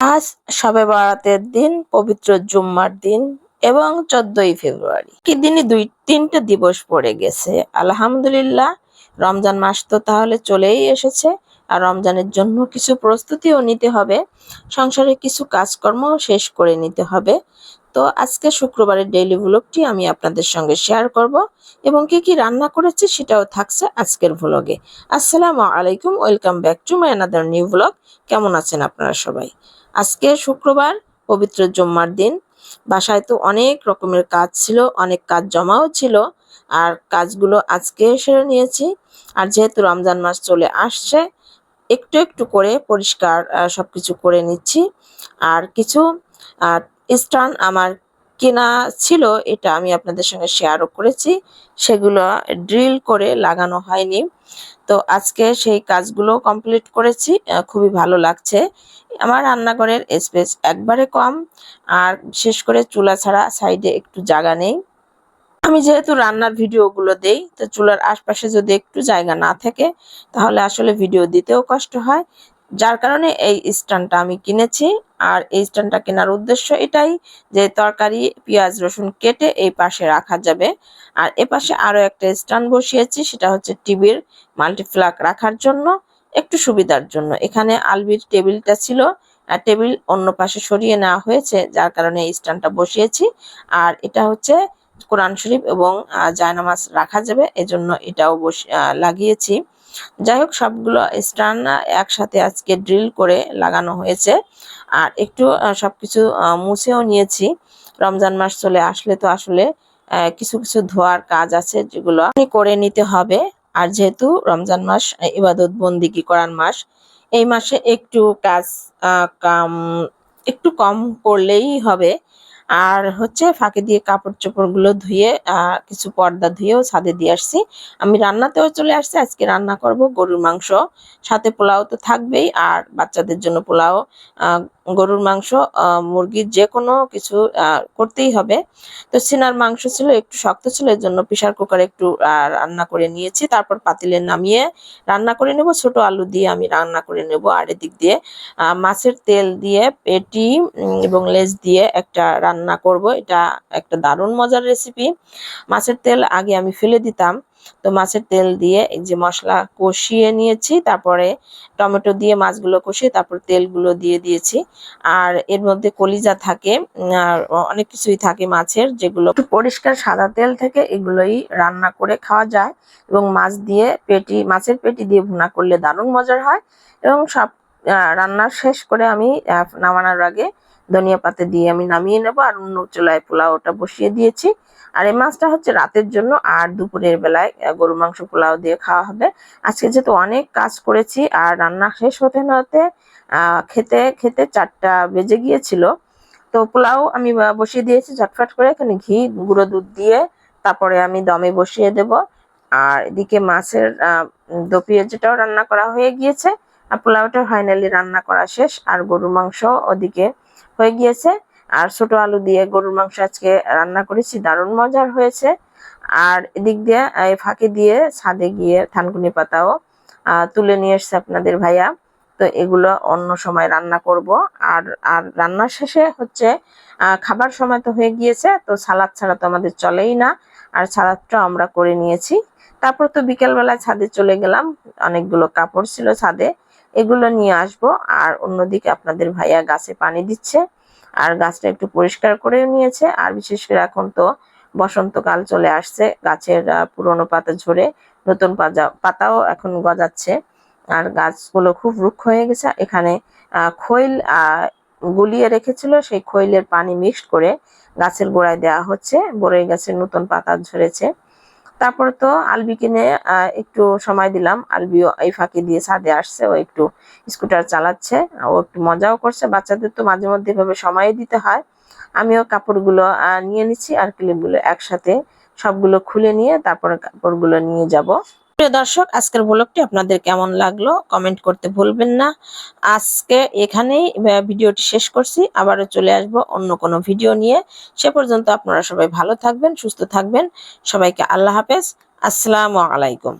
আজ সবে বারাতের দিন, পবিত্র জুম্মার দিন এবং চোদ্দই ফেব্রুয়ারি। কি দিনই দুই, তিনটা দিবস পড়ে গেছে। আলহামদুলিল্লাহ, রমজান মাস তো তাহলে চলেই এসেছে আর রমজানের জন্য কিছু প্রস্তুতিও নিতে হবে, সংসারে কিছু কাজকর্মও শেষ করে নিতে হবে। তো আজকে শুক্রবারের ডেইলি ভ্লগটি আমি আপনাদের সঙ্গে শেয়ার করব এবং কি কি রান্না করেছি সেটাও থাকছে আজকের ভ্লগে আসসালামু আলাইকুম welcome back to my another new vlog কেমন আছেন আপনারা সবাই? আজকে শুক্রবার, পবিত্র জুম্মার দিন। বাসায় তো অনেক রকমের কাজ ছিল, অনেক কাজ জমাও ছিল, আর কাজগুলো আজকে সেরে নিয়েছি। আর যেহেতু রমজান মাস চলে আসছে, একটু একটু করে পরিষ্কার সব কিছু করে নিচ্ছি। আর কিছু স্টান আমার কেনা ছিল, এটা আমি আপনাদের সঙ্গে শেয়ারও করেছি। সেগুলো ড্রিল করে লাগানো হয়নি। তো আজকে সেই কাজগুলো কমপ্লিট করেছি খুবই ভালো লাগছে। আমার রান্নাঘরের স্পেস একবারে কম, আর বিশেষ করে চুলা ছাড়া সাইডে একটু জায়গা নেই। আমি যেহেতু রান্নার ভিডিওগুলো দেই, তো চুলার আশপাশে যদি একটু জায়গা না থাকে, তাহলে আসলে ভিডিও দিতেও কষ্ট হয়। যার কারণে এই স্ট্যান্ডটা আমি কিনেছি। আর এই স্ট্যান্ডটা কেনার উদ্দেশ্য এটাই যে তরকারি, পেঁয়াজ, রসুন কেটে এই পাশে রাখা যাবে। আর এ পাশে আরও একটা স্ট্যান্ড বসিয়েছি, সেটা হচ্ছে টিভির মাল্টিপ্লাক রাখার জন্য, একটু সুবিধার জন্য। এখানে আলবির টেবিলটা ছিল, আর টেবিল অন্য পাশে সরিয়ে নেওয়া হয়েছে, যার কারণে এই স্ট্যান্ডটা বসিয়েছি। আর এটা হচ্ছে কোরআন শরীফ এবং জায়নামাজ রাখা যাবে, এজন্য এটাও বসে লাগিয়েছি। যাই হোক সবগুলো স্ট্যান্ড একসাথে আজকে ড্রিল করে লাগানো হয়েছে। আর একটু আহ, সবকিছু মুছেও নিয়েছি। রমজান মাস চলে আসলে তো আসলে কিছু কিছু ধোয়ার কাজ আছে যেগুলো করে নিতে হবে। আর যেহেতু রমজান মাস ইবাদত বন্দিগি করার মাস এই মাসে একটু কাজ একটু কম করলেই হবে। আর হচ্ছে ফাঁকে দিয়ে কাপড় চোপড়গুলো ধুয়ে কিছু পর্দা ধুয়েও ছাদে দিয়ে আসছি। আমি রান্নাতেও চলে আসছি, আজকে রান্না করব গরুর মাংস। সাথে পোলাও তো থাকবেই, আর বাচ্চাদের জন্য পোলাও গরুর মাংস মুরগির যে কোনো কিছু করতেই হবে। তো সিনার মাংস ছিল, একটু শক্ত ছিল, এর জন্য প্রেশার কুকারে একটু রান্না করে নিয়েছি। তারপর পাতিলে নামিয়ে রান্না করে নেব। ছোট আলু দিয়ে আমি রান্না করে নেব আর এদিক দিয়ে মাছের তেল দিয়ে, পেটি এবং লেজ দিয়ে একটা রান্না করব। এটা একটা দারুণ মজার রেসিপি মাছের তেল আগে আমি ফেলে দিতাম। তো মাছের তেল দিয়ে এই যে মশলা কষিয়ে নিয়েছি, তারপরে টমেটো দিয়ে মাছগুলো কষিয়ে তারপর তেলগুলো দিয়ে দিয়েছি। আর এর মধ্যে কলিজা থাকে, আর অনেক কিছুই থাকে মাছের যেগুলো পরিষ্কার সাদা তেল থেকে এগুলোই রান্না করে খাওয়া যায় এবং মাছ দিয়ে পেটি, মাছের পেটি দিয়ে ভুনা করলে দারুণ মজার হয়। এবং সব রান্না শেষ করে আমি নামানোর আগে ধনিয়া পাতা দিয়ে আমি নামিয়ে নেব আর অন্য চুলায় পোলাওটা বসিয়ে দিয়েছি। আর এই মাছটা হচ্ছে রাতের জন্য আর দুপুরের বেলায় গরু মাংস পোলাও দিয়ে খাওয়া হবে। আজকে যেহেতু অনেক কাজ করেছি আর রান্না শেষ হতে না হতে খেতে খেতে চারটা বেজে গিয়েছিল। তো পোলাও আমি বসিয়ে দিয়েছি ঝটফট করে এখানে ঘি গুঁড়ো দুধ দিয়ে তারপরে আমি দমে বসিয়ে দেব। আর এদিকে মাছের আহ, দো পেঁয়াজটাও রান্না করা হয়ে গিয়েছে। আর পোলাওটা ফাইনালি রান্না করা শেষ আর গরুর মাংস ওদিকে হয়ে গিয়েছে। আর ছোট আলু দিয়ে গরুর মাংস আজকে রান্না করেছি, দারুণ মজার হয়েছে। আর এদিক দিয়ে ফাঁকে দিয়ে ছাদে গিয়ে থানকুনি পাতাও তুলে নিয়ে এসছে আপনাদের ভাইয়া। তো এগুলো অন্য সময় রান্না করব। আর আর রান্নার শেষে হচ্ছে খাবার সময় তো হয়ে গিয়েছে, তো সালাদ ছাড়া তো আমাদের চলেই না। আর সালাদটা আমরা করে নিয়েছি। তারপর তো বিকেলবেলায় ছাদে চলে গেলাম। অনেকগুলো কাপড় ছিল ছাদে। এগুলো নিয়ে আসব। আর অন্যদিকে আপনাদের ভাইয়া গাছে পানি দিচ্ছে। আর গাছটা একটু পরিষ্কার করে নিয়েছে। আর বিশেষ করে এখন তো বসন্তকাল চলে আসছে। গাছের পুরোনো পাতা ঝরে নতুন পাতা পাতাও এখন গজাচ্ছে। আর গাছগুলো খুব রুক্ষ হয়ে গেছে। এখানে খৈল গুলিয়ে রেখেছিল। সেই খৈলের পানি মিক্সড করে গাছের গোড়ায় দেওয়া হচ্ছে। বড়ই গাছের নতুন পাতা ঝরেছে। তারপর তো আলবি কিনে একটু সময় দিলাম। আলবিও এই ফাঁকি দিয়ে ছাদে আসছে, ও একটু স্কুটার চালাচ্ছে, ও একটু মজাও করছে। বাচ্চাদের তো মাঝে মধ্যে এভাবে সময় দিতে হয়। আমিও কাপড়গুলো নিয়ে নিচ্ছি আর ক্লিপগুলো একসাথে সবগুলো খুলে নিয়ে তারপরে কাপড়গুলো নিয়ে যাব। প্রিয় দর্শক, আজকের ব্লগটি আপনাদের কেমন লাগল কমেন্ট করতে ভুলবেন না। আজকে এখানেই ভিডিওটি শেষ করছি। আবারও চলে আসব অন্য কোনো ভিডিও নিয়ে। সে পর্যন্ত আপনারা সবাই ভালো থাকবেন, সুস্থ থাকবেন। সবাইকে আল্লাহ হাফেজ। আসসালামু আলাইকুম।